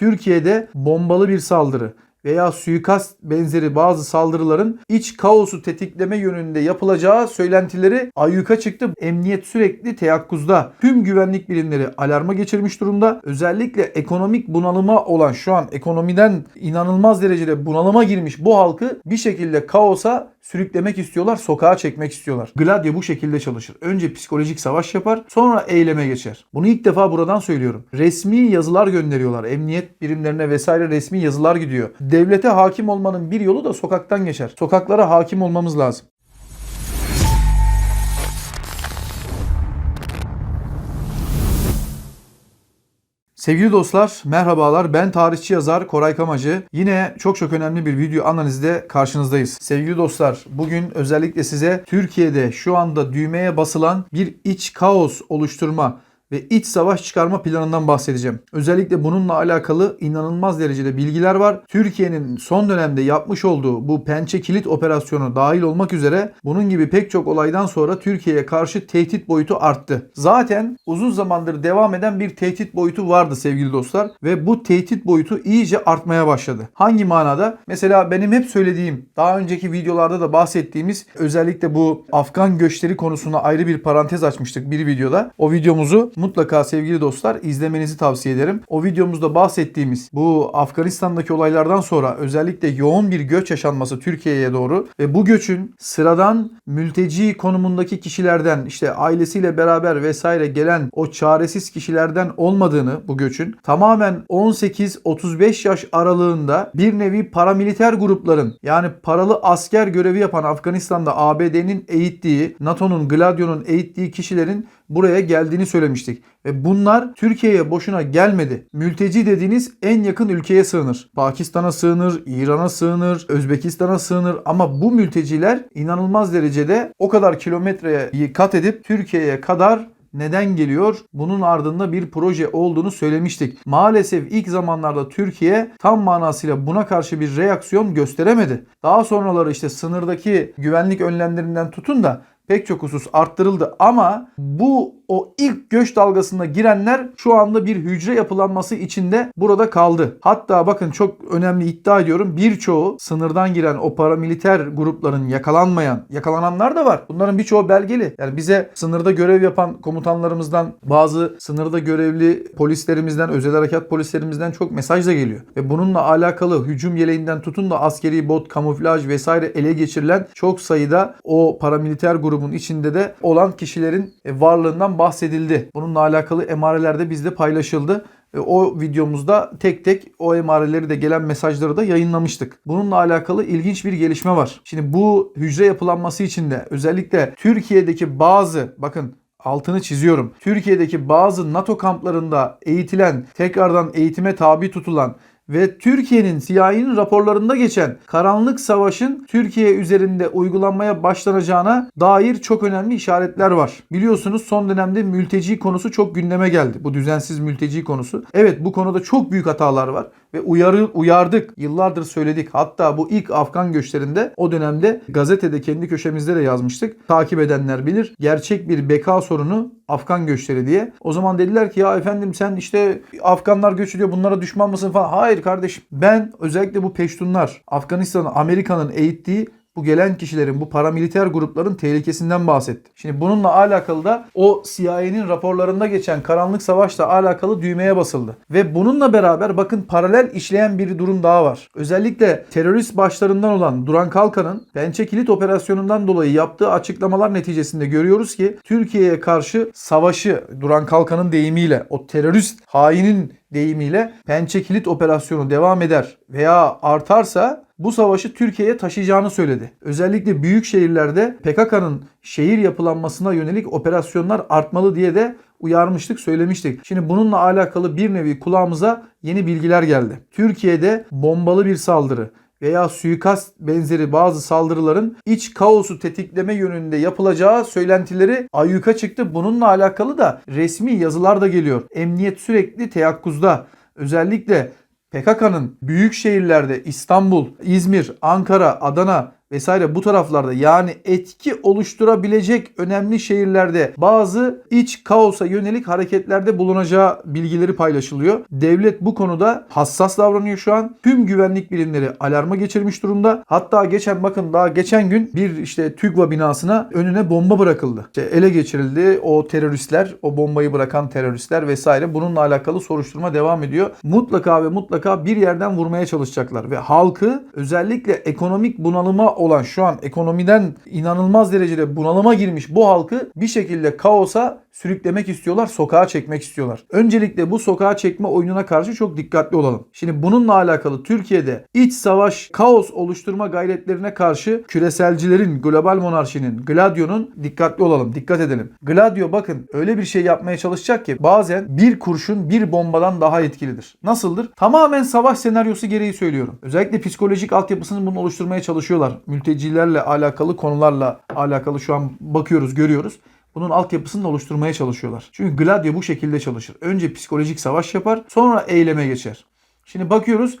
Türkiye'de bombalı bir saldırı veya suikast benzeri bazı saldırıların iç kaosu tetikleme yönünde yapılacağı söylentileri ayyuka çıktı. Emniyet sürekli teyakkuzda. Tüm güvenlik birimleri alarma geçirmiş durumda. Özellikle ekonomik bunalıma olan şu an ekonomiden inanılmaz derecede bunalıma girmiş bu halkı bir şekilde kaosa sürüklemek istiyorlar, sokağa çekmek istiyorlar. Gladio bu şekilde çalışır. Önce psikolojik savaş yapar, sonra eyleme geçer. Bunu ilk defa buradan söylüyorum. Resmi yazılar gönderiyorlar. Emniyet birimlerine vesaire resmi yazılar gidiyor. Devlete hakim olmanın bir yolu da sokaktan geçer. Sokaklara hakim olmamız lazım. Sevgili dostlar, merhabalar. Ben tarihçi yazar Koray Kamacı. Yine çok çok önemli bir video analizde karşınızdayız. Sevgili dostlar, bugün özellikle size Türkiye'de şu anda düğmeye basılan bir iç kaos oluşturma ve iç savaş çıkarma planından bahsedeceğim. Özellikle bununla alakalı inanılmaz derecede bilgiler var. Türkiye'nin son dönemde yapmış olduğu bu pençe kilit operasyonu dahil olmak üzere bunun gibi pek çok olaydan sonra Türkiye'ye karşı tehdit boyutu arttı. Zaten uzun zamandır devam eden bir tehdit boyutu vardı sevgili dostlar ve bu tehdit boyutu iyice artmaya başladı. Hangi manada? Mesela benim hep söylediğim, daha önceki videolarda da bahsettiğimiz özellikle bu Afgan göçleri konusuna ayrı bir parantez açmıştık bir videoda. O videomuzu mutlaka sevgili dostlar izlemenizi tavsiye ederim. O videomuzda bahsettiğimiz bu Afganistan'daki olaylardan sonra özellikle yoğun bir göç yaşanması Türkiye'ye doğru ve bu göçün sıradan mülteci konumundaki kişilerden işte ailesiyle beraber vesaire gelen o çaresiz kişilerden olmadığını bu göçün tamamen 18-35 yaş aralığında bir nevi paramiliter grupların yani paralı asker görevi yapan Afganistan'da ABD'nin eğittiği, NATO'nun, Gladio'nun eğittiği kişilerin buraya geldiğini söylemiştik. Ve bunlar Türkiye'ye boşuna gelmedi. Mülteci dediğiniz en yakın ülkeye sığınır. Pakistan'a sığınır, İran'a sığınır, Özbekistan'a sığınır ama bu mülteciler inanılmaz derecede o kadar kilometreye kat edip Türkiye'ye kadar neden geliyor? Bunun ardında bir proje olduğunu söylemiştik. Maalesef ilk zamanlarda Türkiye tam manasıyla buna karşı bir reaksiyon gösteremedi. Daha sonraları işte sınırdaki güvenlik önlemlerinden tutun da pek çok husus arttırıldı ama bu o ilk göç dalgasında girenler şu anda bir hücre yapılanması içinde burada kaldı. Hatta bakın çok önemli iddia ediyorum birçoğu sınırdan giren o paramiliter grupların yakalanmayan, yakalananlar da var. Bunların birçoğu belgeli. Yani bize sınırda görev yapan komutanlarımızdan, bazı sınırda görevli polislerimizden, özel harekat polislerimizden çok mesaj da geliyor. Ve bununla alakalı hücum yeleğinden tutun da askeri bot, kamuflaj vesaire ele geçirilen çok sayıda o paramiliter grubun içinde de olan kişilerin varlığından bahsedildi. Bununla alakalı emareler de bizde paylaşıldı. O videomuzda tek tek o emareleri de gelen mesajları da yayınlamıştık. Bununla alakalı ilginç bir gelişme var. Şimdi bu hücre yapılanması için de özellikle Türkiye'deki bazı bakın altını çiziyorum. Türkiye'deki bazı NATO kamplarında eğitilen, tekrardan eğitime tabi tutulan ve Türkiye'nin CIA'nin raporlarında geçen karanlık savaşın Türkiye üzerinde uygulanmaya başlanacağına dair çok önemli işaretler var. Biliyorsunuz son dönemde mülteci konusu çok gündeme geldi. Bu düzensiz mülteci konusu. Evet bu konuda çok büyük hatalar var ve uyarı uyardık. Yıllardır söyledik. Hatta bu ilk Afgan göçlerinde o dönemde gazetede kendi köşemizde de yazmıştık. Takip edenler bilir. Gerçek bir beka sorunu Afgan göçleri diye. O zaman dediler ki ya efendim sen işte Afganlar göç ediyor bunlara düşman mısın falan. Hayır kardeşim ben özellikle bu Peştunlar Afganistan'ın Amerika'nın eğittiği bu gelen kişilerin, bu paramiliter grupların tehlikesinden bahsetti. Şimdi bununla alakalı da o CIA'nin raporlarında geçen karanlık savaşla alakalı düğmeye basıldı. Ve bununla beraber bakın paralel işleyen bir durum daha var. Özellikle terörist başlarından olan Duran Kalkan'ın Pençe Kilit operasyonundan dolayı yaptığı açıklamalar neticesinde görüyoruz ki Türkiye'ye karşı savaşı Duran Kalkan'ın deyimiyle o terörist hainin deyimiyle Pençe Kilit operasyonu devam eder veya artarsa bu savaşı Türkiye'ye taşıyacağını söyledi. Özellikle büyük şehirlerde PKK'nın şehir yapılanmasına yönelik operasyonlar artmalı diye de uyarmıştık, söylemiştik. Şimdi bununla alakalı bir nevi kulağımıza yeni bilgiler geldi. Türkiye'de bombalı bir saldırı veya suikast benzeri bazı saldırıların iç kaosu tetikleme yönünde yapılacağı söylentileri ayyuka çıktı. Bununla alakalı da resmi yazılar da geliyor. Emniyet sürekli teyakkuzda. Özellikle PKK'nın büyük şehirlerde İstanbul, İzmir, Ankara, Adana vesaire bu taraflarda yani etki oluşturabilecek önemli şehirlerde bazı iç kaosa yönelik hareketlerde bulunacağı bilgileri paylaşılıyor. Devlet bu konuda hassas davranıyor şu an. Tüm güvenlik birimleri alarma geçirmiş durumda. Hatta geçen bakın daha geçen gün bir işte TÜGVA binasına önüne bomba bırakıldı. İşte ele geçirildi o teröristler, o bombayı bırakan teröristler vesaire. Bununla alakalı soruşturma devam ediyor. Mutlaka ve mutlaka bir yerden vurmaya çalışacaklar ve halkı özellikle ekonomik bunalıma olan şu an ekonomiden inanılmaz derecede bunalıma girmiş bu halkı bir şekilde kaosa sürüklemek istiyorlar, sokağa çekmek istiyorlar. Öncelikle bu sokağa çekme oyununa karşı çok dikkatli olalım. Şimdi bununla alakalı Türkiye'de iç savaş, kaos oluşturma gayretlerine karşı küreselcilerin, global monarşinin, Gladio'nun dikkatli olalım, dikkat edelim. Gladio bakın öyle bir şey yapmaya çalışacak ki bazen bir kurşun bir bombadan daha etkilidir. Nasıldır? Tamamen savaş senaryosu gereği söylüyorum. Özellikle psikolojik altyapısını bunu oluşturmaya çalışıyorlar. Mültecilerle alakalı konularla alakalı şu an bakıyoruz, görüyoruz bunun altyapısını da oluşturmaya çalışıyorlar. Çünkü Gladio bu şekilde çalışır. Önce psikolojik savaş yapar, sonra eyleme geçer. Şimdi bakıyoruz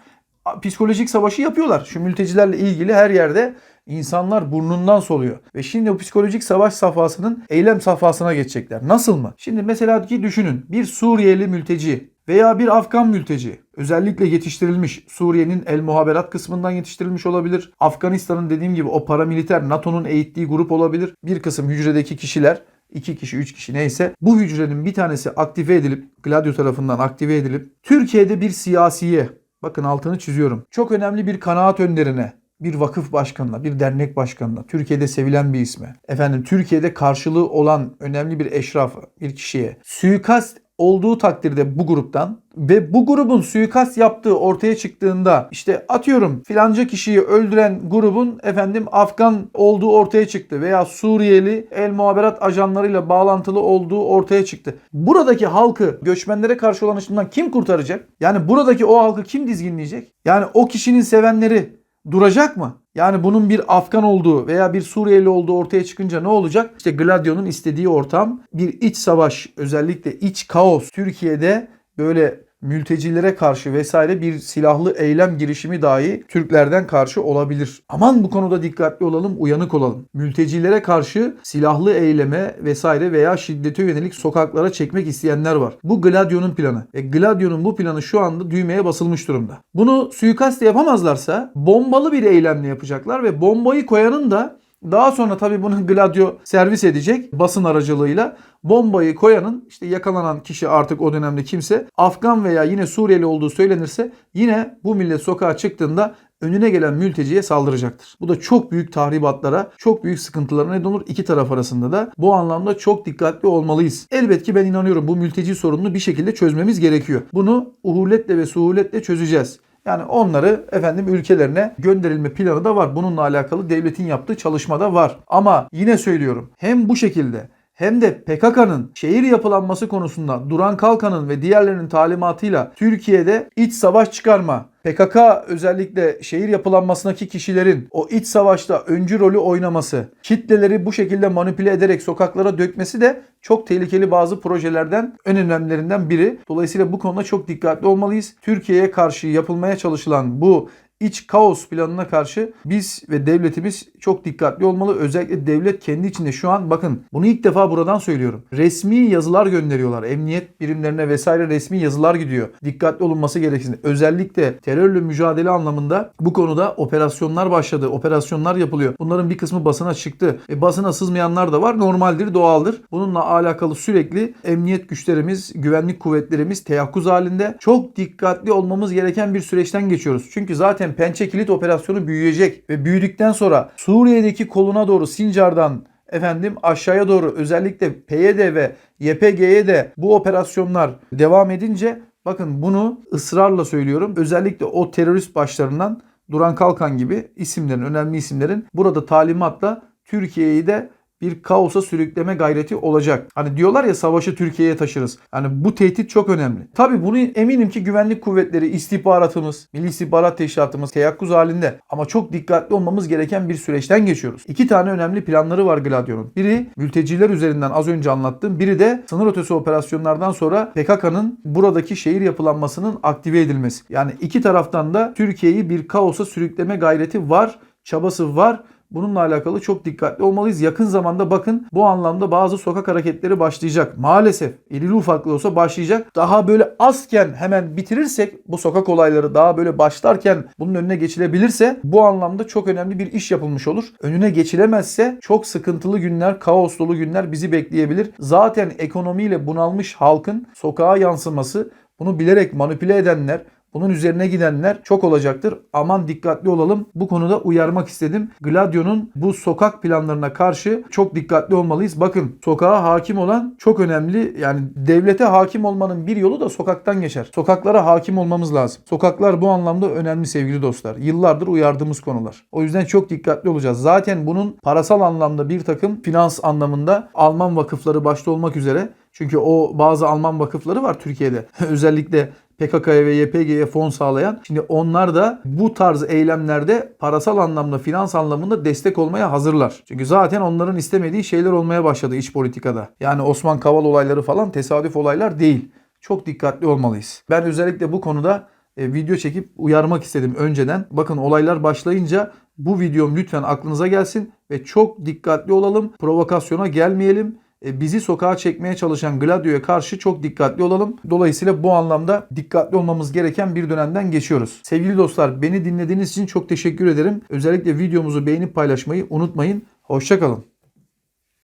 psikolojik savaşı yapıyorlar. Şu mültecilerle ilgili her yerde insanlar burnundan soluyor. Ve şimdi o psikolojik savaş safhasının eylem safhasına geçecekler. Nasıl mı? Şimdi mesela ki düşünün bir Suriyeli mülteci veya bir Afgan mülteci özellikle yetiştirilmiş Suriye'nin el muhaberat kısmından yetiştirilmiş olabilir. Afganistan'ın dediğim gibi o paramiliter NATO'nun eğittiği grup olabilir. Bir kısım hücredeki kişiler 2 kişi 3 kişi neyse bu hücrenin bir tanesi aktive edilip Gladio tarafından aktive edilip Türkiye'de bir siyasiye bakın altını çiziyorum. Çok önemli bir kanaat önderine bir vakıf başkanına, bir dernek başkanına, Türkiye'de sevilen bir isme, efendim Türkiye'de karşılığı olan önemli bir eşrafa, bir kişiye suikast olduğu takdirde bu gruptan ve bu grubun suikast yaptığı ortaya çıktığında işte atıyorum filanca kişiyi öldüren grubun efendim Afgan olduğu ortaya çıktı veya Suriyeli el muhaberat ajanlarıyla bağlantılı olduğu ortaya çıktı. Buradaki halkı göçmenlere karşı olan işinden kim kurtaracak? Yani buradaki o halkı kim dizginleyecek? Yani o kişinin sevenleri duracak mı? Yani bunun bir Afgan olduğu veya bir Suriyeli olduğu ortaya çıkınca ne olacak? İşte Gladio'nun istediği ortam bir iç savaş özellikle iç kaos Türkiye'de böyle mültecilere karşı vesaire bir silahlı eylem girişimi dahi Türklerden karşı olabilir. Aman bu konuda dikkatli olalım, uyanık olalım. Mültecilere karşı silahlı eyleme vesaire veya şiddete yönelik sokaklara çekmek isteyenler var. Bu Gladio'nun planı. E Gladio'nun bu planı şu anda düğmeye basılmış durumda. Bunu suikastle yapamazlarsa bombalı bir eylemle yapacaklar ve bombayı koyanın da daha sonra tabii bunu Gladio servis edecek basın aracılığıyla. Bombayı koyanın işte yakalanan kişi artık o dönemde kimse Afgan veya yine Suriyeli olduğu söylenirse yine bu millet sokağa çıktığında önüne gelen mülteciye saldıracaktır. Bu da çok büyük tahribatlara, çok büyük sıkıntılara neden olur iki taraf arasında da. Bu anlamda çok dikkatli olmalıyız. Elbet ki ben inanıyorum bu mülteci sorununu bir şekilde çözmemiz gerekiyor. Bunu uhuletle ve suhuletle çözeceğiz. Yani onları efendim ülkelerine gönderilme planı da var. Bununla alakalı devletin yaptığı çalışma da var. Ama yine söylüyorum hem bu şekilde hem de PKK'nın şehir yapılanması konusunda Duran Kalkan'ın ve diğerlerinin talimatıyla Türkiye'de iç savaş çıkarma, PKK özellikle şehir yapılanmasındaki kişilerin o iç savaşta öncü rolü oynaması, kitleleri bu şekilde manipüle ederek sokaklara dökmesi de çok tehlikeli bazı projelerden en önemlilerinden biri. Dolayısıyla bu konuda çok dikkatli olmalıyız. Türkiye'ye karşı yapılmaya çalışılan bu iç kaos planına karşı biz ve devletimiz çok dikkatli olmalı. Özellikle devlet kendi içinde şu an bakın bunu ilk defa buradan söylüyorum. Resmi yazılar gönderiyorlar. Emniyet birimlerine vesaire resmi yazılar gidiyor. Dikkatli olunması gereksin. Özellikle terörle mücadele anlamında bu konuda operasyonlar başladı. Operasyonlar yapılıyor. Bunların bir kısmı basına çıktı. E, basına sızmayanlar da var. Normaldir, doğaldır. Bununla alakalı sürekli emniyet güçlerimiz, güvenlik kuvvetlerimiz teyakkuz halinde. Çok dikkatli olmamız gereken bir süreçten geçiyoruz. Çünkü zaten Pençe Kilit operasyonu büyüyecek ve büyüdükten sonra Suriye'deki koluna doğru Sincar'dan efendim aşağıya doğru özellikle PYD ve YPG'ye de bu operasyonlar devam edince bakın bunu ısrarla söylüyorum. Özellikle o terörist başlarından Duran Kalkan gibi isimlerin, önemli isimlerin burada talimatla Türkiye'yi de bir kaosa sürükleme gayreti olacak. Hani diyorlar ya savaşı Türkiye'ye taşırız. Hani bu tehdit çok önemli. Tabi bunu eminim ki güvenlik kuvvetleri, istihbaratımız, Milli İstihbarat Teşkilatımız teyakkuz halinde. Ama çok dikkatli olmamız gereken bir süreçten geçiyoruz. İki tane önemli planları var Gladio'nun. Biri mülteciler üzerinden az önce anlattığım. Biri de sınır ötesi operasyonlardan sonra PKK'nın buradaki şehir yapılanmasının aktive edilmesi. Yani iki taraftan da Türkiye'yi bir kaosa sürükleme gayreti var, çabası var Bununla alakalı çok dikkatli olmalıyız. Yakın zamanda bakın bu anlamda bazı sokak hareketleri başlayacak. Maalesef irili ufaklı olsa başlayacak. Daha böyle azken hemen bitirirsek bu sokak olayları daha böyle başlarken bunun önüne geçilebilirse bu anlamda çok önemli bir iş yapılmış olur. Önüne geçilemezse çok sıkıntılı günler, kaos dolu günler bizi bekleyebilir. Zaten ekonomiyle bunalmış halkın sokağa yansıması bunu bilerek manipüle edenler, bunun üzerine gidenler çok olacaktır. Aman dikkatli olalım. Bu konuda uyarmak istedim. Gladio'nun bu sokak planlarına karşı çok dikkatli olmalıyız. Bakın sokağa hakim olan çok önemli. Yani devlete hakim olmanın bir yolu da sokaktan geçer. Sokaklara hakim olmamız lazım. Sokaklar bu anlamda önemli sevgili dostlar. Yıllardır uyardığımız konular. O yüzden çok dikkatli olacağız. Zaten bunun parasal anlamda bir takım finans anlamında Alman vakıfları başta olmak üzere çünkü o bazı Alman vakıfları var Türkiye'de. Özellikle PKK'ya ve YPG'ye fon sağlayan. Şimdi onlar da bu tarz eylemlerde parasal anlamda, finans anlamında destek olmaya hazırlar. Çünkü zaten onların istemediği şeyler olmaya başladı iç politikada. Yani Osman Kaval olayları falan tesadüf olaylar değil. Çok dikkatli olmalıyız. Ben özellikle bu konuda e, video çekip uyarmak istedim önceden. Bakın olaylar başlayınca bu videom lütfen aklınıza gelsin ve çok dikkatli olalım. Provokasyona gelmeyelim bizi sokağa çekmeye çalışan Gladio'ya karşı çok dikkatli olalım. Dolayısıyla bu anlamda dikkatli olmamız gereken bir dönemden geçiyoruz. Sevgili dostlar beni dinlediğiniz için çok teşekkür ederim. Özellikle videomuzu beğenip paylaşmayı unutmayın. Hoşçakalın.